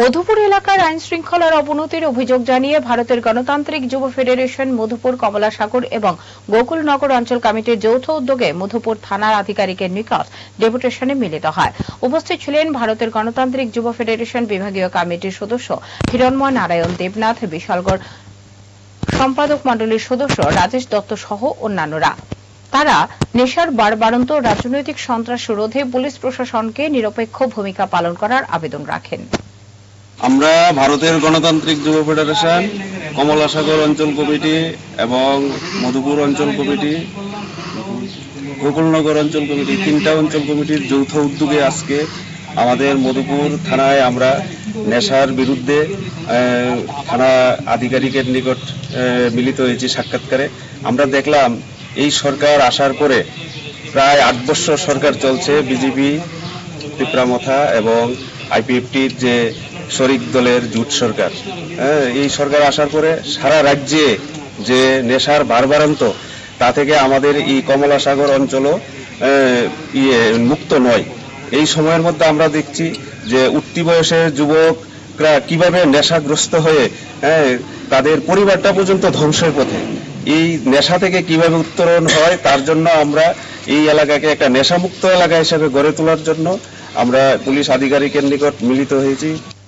মধুপুর এলাকার আইন শৃঙ্খলার অবনতির অভিযোগ জানিয়ে ভারতের গণতান্ত্রিক যুব ফেডারেশন, মধুপুর কমলাসাগর এবং গোকুলনগর অঞ্চল কমিটির যৌথ উদ্যোগে মধুপুর থানার আধিকারিকের নিকট ডেপুটেশনে মিলিত হয়। উপস্থিত ছিলেন ভারতের গণতান্ত্রিক যুব ফেডারেশন বিভাগীয় কমিটির সদস্য হিরণময় নারায়ণ দেবনাথ, বিশালগড় সম্পাদক মণ্ডলীর সদস্য রাজেশ দত্ত সহ অন্যান্যরা। তারা নেশার বাড়বাড়ন্ত রাজনৈতিক সন্ত্রাস রোধে পুলিশ প্রশাসনকে নিরপেক্ষ ভূমিকা পালন করার আবেদন রাখেন। আমরা ভারতের গণতান্ত্রিক যুব ফেডারেশন, কমলাসাগর অঞ্চল কমিটি এবং মধুপুর অঞ্চল কমিটি, গোকুলনগর অঞ্চল কমিটি, তিনটা অঞ্চল কমিটির যৌথ উদ্যোগে আজকে আমাদের মধুপুর থানায় আমরা নেশার বিরুদ্ধে থানা আধিকারিকের নিকট মিলিত হয়েছি সাক্ষাৎকারে। আমরা দেখলাম এই সরকার আসার পরে প্রায় আট বছর সরকার চলছে, বিজেপি ত্রিপুরামথা এবং আইপিএফটির যে শরিক দলের জুট সরকার। হ্যাঁ, এই সরকার আসার পরে সারা রাজ্যে যে নেশার বারবারান্ত তা থেকে আমাদের এই কমলাসাগর অঞ্চলও আহ, ইয়ে মুক্ত নয়। এই সময়ের মধ্যে আমরা দেখছি যে উঠতি বয়সের যুবকরা কীভাবে নেশাগ্রস্ত হ্যাঁ, তাদের পরিবারটা পর্যন্ত ধ্বংসের পথে। এই নেশা থেকে কীভাবে উত্তরণ হয় তার জন্য আমরা এই এলাকাকে একটা নেশামুক্ত এলাকা হিসেবে গড়ে তোলার জন্য আমরা পুলিশ আধিকারিকের নিকট মিলিত হয়েছি।